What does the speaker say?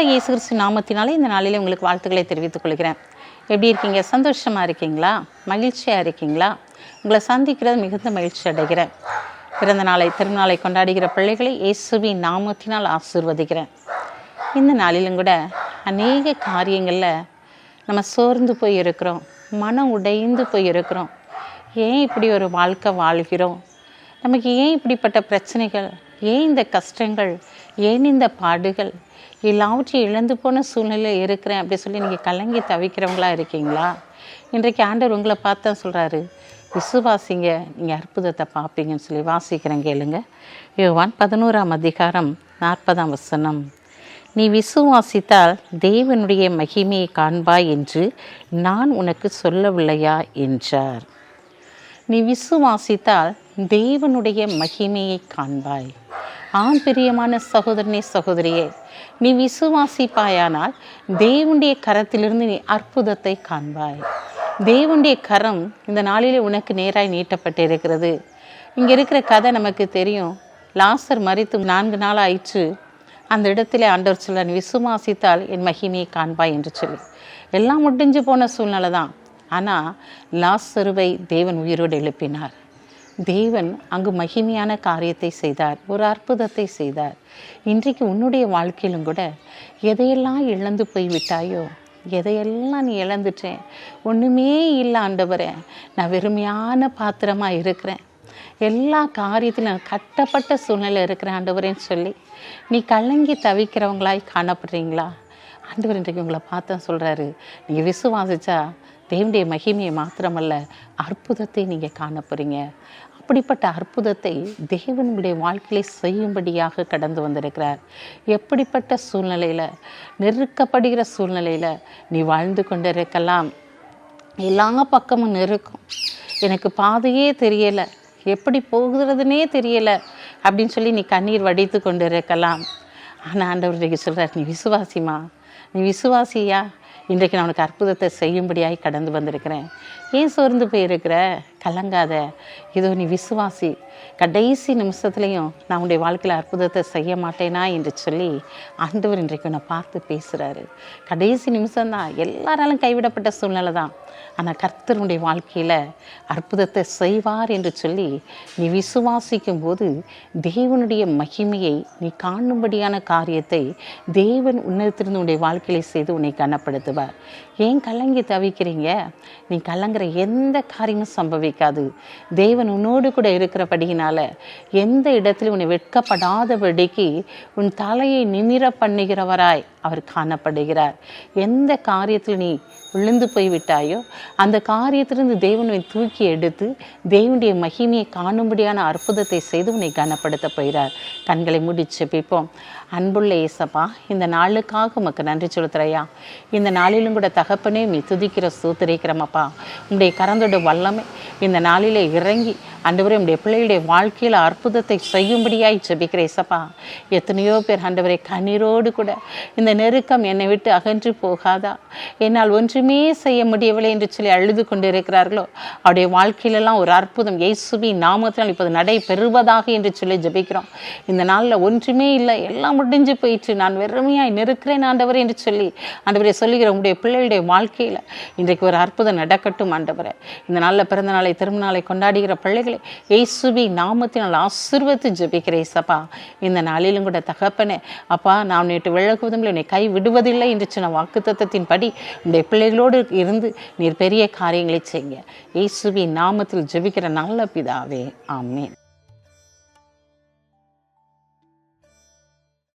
இயேசு கிறிஸ்து நாமத்தினாலே இந்த நாளில் உங்களுக்கு வாழ்த்துக்களை தெரிவித்துக் கொள்கிறேன். எப்படி இருக்கீங்க? சந்தோஷமாக இருக்கீங்களா? மகிழ்ச்சியாக இருக்கீங்களா? உங்களை சந்திக்கிறது மிகுந்த மகிழ்ச்சி அடைகிறேன். பிறந்த நாளை திருநாளை கொண்டாடுகிற பிள்ளைகளை இயேசுவின் நாமத்தினால் ஆசீர்வதிக்கிறேன். இந்த நாளிலும் கூட அநேக காரியங்களில் நம்ம சோர்ந்து போய் இருக்கிறோம். மனம் உடைந்து போய் இருக்கிறோம். ஏன் இப்படி ஒரு வாழ்க்கை வாழ்கிறோம்? நமக்கு ஏன் இப்படிப்பட்ட பிரச்சனைகள்? ஏன் இந்த கஷ்டங்கள்? ஏன் இந்த பாடுகள்? எல்லாவற்றையும் இழந்து போன சூழ்நிலையில் இருக்கிறேன் அப்படி சொல்லி நீங்கள் கலங்கி தவிக்கிறவங்களா இருக்கீங்களா? இன்றைக்கு ஆண்டவர் உங்களை பார்த்தா சொல்கிறாரு விசுவாசிங்க நீங்கள் அற்புதத்தை பார்ப்பீங்கன்னு சொல்லி வாசிக்கிறேன் கேளுங்க. யோவான் பதினோராம் அதிகாரம் நாற்பதாம் வசனம். நீ விசுவாசித்தால் தேவனுடைய மகிமையை காண்பாய் என்று நான் உனக்கு சொல்லவில்லையா என்றார். நீ விசுவாசித்தால் தேவனுடைய மகிமையை காண்பாய். ஆம் பிரியமான சகோதரனே சகோதரியே நீ விசுவாசிப்பாயானால் தேவனுடைய கரத்திலிருந்து நீ அற்புதத்தை காண்பாய். தேவனுடைய கரம் இந்த நாளிலே உனக்கு நேராய் நீட்டப்பட்டிருக்கிறது. இங்கே இருக்கிற கதை நமக்கு தெரியும். லாசர் மறித்து நான்கு நாள் ஆயிடுச்சு அந்த இடத்துல ஆண்டவர் சொல்ல விசுவாசித்தால் என் மகிமையை காண்பாய் என்று சொல்லி. எல்லாம் முடிஞ்சு போன சூழ்நிலை தான் ஆனால் லாசருவை தேவன் உயிரோடு எழுப்பினார். தேவன் அங்கு மகிமையான காரியத்தை செய்தார் ஒரு அற்புதத்தை செய்தார். இன்றைக்கு உன்னுடைய வாழ்க்கையிலும் கூட எதையெல்லாம் இழந்து போய் விட்டாயோ எதையெல்லாம் நீ இழந்துட்டேன் ஒன்றுமே இல்லை ஆண்டவரே நான் வெறுமையான பாத்திரமாக இருக்கிறேன். எல்லா காரியத்திலும் நான் கட்டப்பட்ட சூழ்நிலை இருக்கிற ஆண்டவரேன்னு சொல்லி நீ கலங்கி தவிக்கிறவங்களாய் காணப்படுறீங்களா? ஆண்டவர் இன்றைக்கு உங்களை பார்த்தா சொல்கிறாரு நீங்கள் விசுவாசிச்சா தேவனுடைய மகிமையை மாத்திரமல்ல அற்புதத்தை நீங்கள் காண போகிறீங்க அப்படிப்பட்ட அற்புதத்தை தேவனுடைய வாழ்க்கையை செய்யும்படியாக கடந்து வந்திருக்கிறார். எப்படிப்பட்ட சூழ்நிலையில் நெருக்கப்படுகிற சூழ்நிலையில் நீ வாழ்ந்து கொண்டிருக்கலாம். எல்லா பக்கமும் நெருக்கும். எனக்கு பாதையே தெரியலை. எப்படி போகிறதுனே தெரியலை. அப்படின்னு சொல்லி நீ கண்ணீர் வடித்து கொண்டு இருக்கலாம் ஆனால் ஆண்டவர் சொல்கிறார் நீ விசுவாசிமா நீ விசுவாசியா? இன்றைக்கு நான் உனக்கு அற்புதத்தை செய்யும்படியாய் கடந்து வந்திருக்கிறேன். ஏன் சோர்ந்து போயிருக்கிற? கலங்காத. இதோ நீ விசுவாசி. கடைசி நிமிஷத்துலையும் நான் உன்னுடைய வாழ்க்கையில் அற்புதத்தை செய்ய மாட்டேனா என்று சொல்லி ஆண்டவர் இன்றைக்கு உன்னை பார்த்து பேசுகிறாரு கடைசி நிமிஷம்தான் எல்லாராலும் கைவிடப்பட்ட சூழ்நிலை தான். ஆனால் கர்த்தருடைய வாழ்க்கையில் அற்புதத்தை செய்வார் என்று சொல்லி நீ விசுவாசிக்கும் போது தேவனுடைய மகிமையை நீ காணும்படியான காரியத்தை தேவன் உன்னதத்திலிருந்து உன்னுடைய வாழ்க்கையில செய்து உன்னை கனப்படுத்துவார். ஏன் கலங்கி தவிக்கிறீங்க? நீ கலங்குற எந்த காரியமும் கிடைக்காது தேவன் உன்னோடு கூட இருக்கிறபடியினால எந்த இடத்திலும் உன்னை வெட்கப்படாதபடிக்கு உன் தலையை நிமிர பண்ணுகிறவராய் அவர் காணப்படுகிறார். எந்த காரியத்தில் நீ விழுந்து போய் விட்டாயோ அந்த காரியத்திலிருந்து தேவனை தூக்கி எடுத்து தேவனுடைய மகிமையை காணும்படியான அற்புதத்தை செய்து உன்னை கனப்படுத்த போகிறார். கண்களை முடிச்சு பிப்போம் அன்புள்ள ஏசப்பா இந்த நாளுக்காக உமக்கு நன்றி செலுத்துறையா இந்த நாளிலும் கூட தகப்பனே நீ துதிக்கிற சூத்திரிக்கிறமப்பா. உங்களுடைய கரந்தோட வல்லமை இந்த நாளிலே இறங்கி ஆண்டவரே உடைய பிள்ளைகளுடைய வாழ்க்கையில் அற்புதத்தை செய்யும்படியாய் ஜெபிக்கிற ஏசப்பா எத்தனையோ பேர் ஆண்டவரை கண்ணீரோடு கூட இந்த நெருக்கம் என்னை விட்டு அகன்று போகாதா? என்னால் ஒன்றுமே செய்ய முடியவில்லை என்று சொல்லி அழுது கொண்டு இருக்கிறார்களோ அவருடைய வாழ்க்கையிலெல்லாம் ஒரு அற்புதம். இயேசுவி நாமத்தினால் இப்போது நடை பெறுவதாக என்று சொல்லி ஜெபிக்கிறோம். இந்த நாளில் ஒன்றுமே இல்லை. எல்லாம் முடிஞ்சு போயிற்று. நான் வெறுமையாய் நிறுக்கிறேன் ஆண்டவர் என்று சொல்லி ஆண்டவரை சொல்லுகிற உங்களுடைய பிள்ளைகளுடைய வாழ்க்கையில் இன்றைக்கு ஒரு அற்புதம் நடக்கட்டும் ஆண்டவரை. இந்த நாளில் பிறந்த நாளை திரும்ப நாளை கொண்டாடுகிற பிள்ளைகளை ஏசுபி நாமத்தினால் ஆசிர்வத்து ஜெபிக்கிற சப்பா இந்த நாளிலும் கூட தகப்பனே அப்பா நான் நேற்று விளக்குவதும் என்னை கை விடுவதில்லை என்று சொன்ன வாக்கு தத்தத்தின்படி உடைய பிள்ளைகளோடு இருந்து நீர் பெரிய காரியங்களை செய்ய இயேசுவி நாமத்தில் ஜெபிக்கிற நல்ல பிதாவே. ஆமீன்.